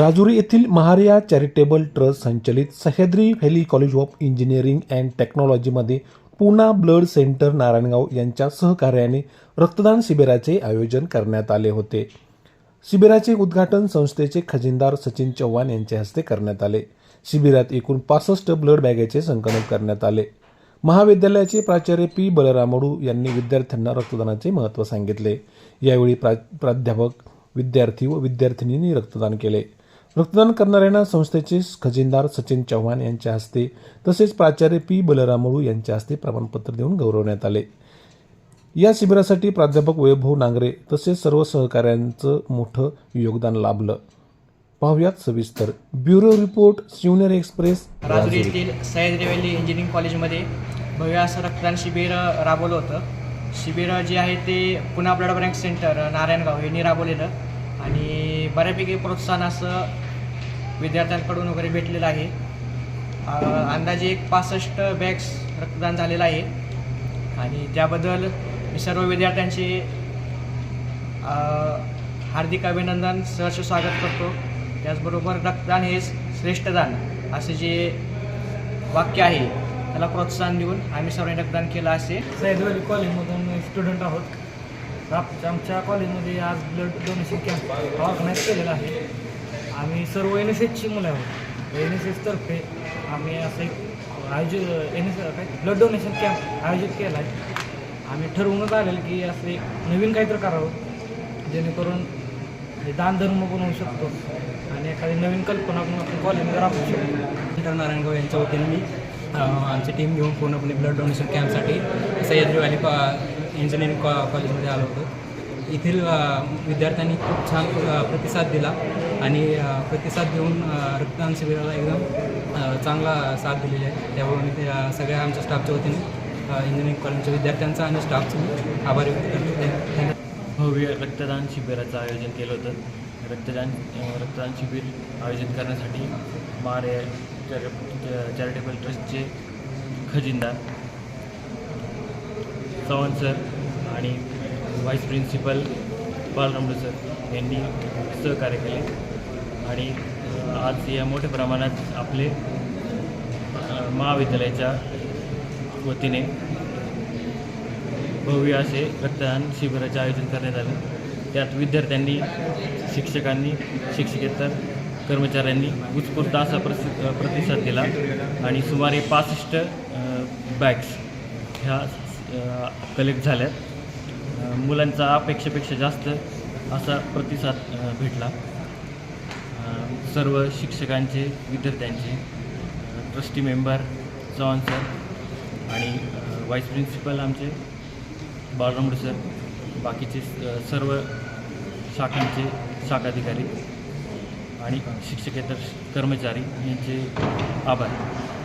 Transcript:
राजुरी येथील Mahariya charitable trust संचलित Sahyadri valley college of engineering and टेक्नॉलॉजीमध्ये पूना ब्लड सेंटर नारायणगाव यांच्या सहकार्याने रक्तदान शिबिराचे आयोजन करण्यात आले होते. शिबिराचे उद्घाटन संस्थेचे खजिनदार सचिन चव्हाण यांच्या हस्ते करण्यात आले. शिबिरात एकूण पासष्ट ब्लड बॅगेचे संकलन करण्यात आले. महाविद्यालयाचे प्राचार्य पी बलरामडू यांनी विद्यार्थ्यांना रक्तदानाचे महत्त्व सांगितले. यावेळी प्रा प्राध्यापक विद्यार्थी व विद्यार्थिनींनी रक्तदान केले. रक्तदान करणाऱ्यांना संस्थेचे खजिनदार सचिन चव्हाण यांच्या हस्ते तसेच प्राचार्य पी बलरामळू यांच्या हस्ते प्रमाणपत्र देऊन गौरवण्यात आले. या शिबिरासाठी प्राध्यापक वैभव नांगरे तसेच सर्व सहकाऱ्यांचं मोठं योगदान लाभलं. पाहुयात सविस्तर. Bureau report Shivner express Rajuri येथील सह्याद्री व्हॅली इंजिनिअरिंग कॉलेजमध्ये भव्य असं रक्तदान शिबिर राबवलं होतं. शिबिर जे आहे ते पुन्हा ब्लड बँक सेंटर नारायणगाव यांनी राबवलेलं. आणि बऱ्यापैकी प्रोत्साहन असं विद्यार्थ्यांकडून वगैरे भेटलेलं आहे. अंदाजे एक पासष्ट बॅग्स रक्तदान झालेलं आहे. आणि त्याबद्दल मी सर्व विद्यार्थ्यांचे हार्दिक अभिनंदन सहर्ष स्वागत करतो. त्याचबरोबर रक्तदान हे श्रेष्ठदान असे जे वाक्य आहे त्याला प्रोत्साहन देऊन आम्ही सर्वांनी रक्तदान केलं असे. सैदवली कॉलेजमधून स्टुडंट आहोत. आप- आमच्या कॉलेजमध्ये आज ब्लड डोनेशन कॅम्प ऑर्गनाईज केलेला आहे. आम्ही सर्व एन एस एसची मुलं आहोत. एन एस एसतर्फे आम्ही असं एक आयोजित एन एस काय ब्लड डोनेशन कॅम्प आयोजित केला आहे. आम्ही ठरवूनच आलेलं की असं एक नवीन काहीतरी करावं जेणेकरून हे दानधर्म पण होऊ शकतो आणि एखादी नवीन कल्पना पण आपण कॉलेजमध्ये राबवू शकतो. नारायण गाव यांच्या वतीने मी आमची टीम घेऊन पूर्णपणे ब्लड डोनेशन कॅम्पसाठी सह्याद्री व्हॅली इंजिनिअरिंग कॉ कॉलेजमध्ये आलो होतो. येथील विद्यार्थ्यांनी खूप छान प्रतिसाद दिला आणि प्रतिसाद देऊन रक्तदान शिबिराला एकदम चांगला साथ दिलेली आहे. त्यामुळे मी त्या सगळ्या आमच्या स्टाफच्या वतीने इंजिनिअरिंग कॉलेजच्या विद्यार्थ्यांचा आणि स्टाफचं मी आभारी व्यक्त करतो. थँक्यू भव्य हो, रक्तदान शिबिराचं आयोजन केलं होतं. रक्तदान रक्तदान शिबिर आयोजित करण्यासाठी मारे चॅरिटेबल ट्रस्टचे खजिनदार चव्हाण सर आणि व्हाईस प्रिन्सिपल बालरामडू सर यांनी सहकार्य केले. आणि आज या मोठ्या प्रमाणात आपले महाविद्यालयाच्या वतीने भव्य असे रक्तदान शिबिराचे आयोजन करण्यात आले. त्यात विद्यार्थ्यांनी शिक्षकांनी शिक्षकेतर कर्मचाऱ्यांनी उत्स्फूर्त असा प्रसि प्रतिसाद दिला. आणि सुमारे पासष्ट बॅग्स ह्या कलेक्ट झाल्यात. मुलांचा अपेक्षेपेक्षा जास्त असा प्रतिसाद भेटला. सर्व शिक्षकांचे विद्यार्थ्यांचे ट्रस्टी मेंबर चव्हाण सर आणि व्हाईस प्रिन्सिपल आमचे बाळरामडे सर बाकीचे सर्व शाखांचे शाखाधिकारी आणि शिक्षकेतर कर्मचारी यांचे आभार.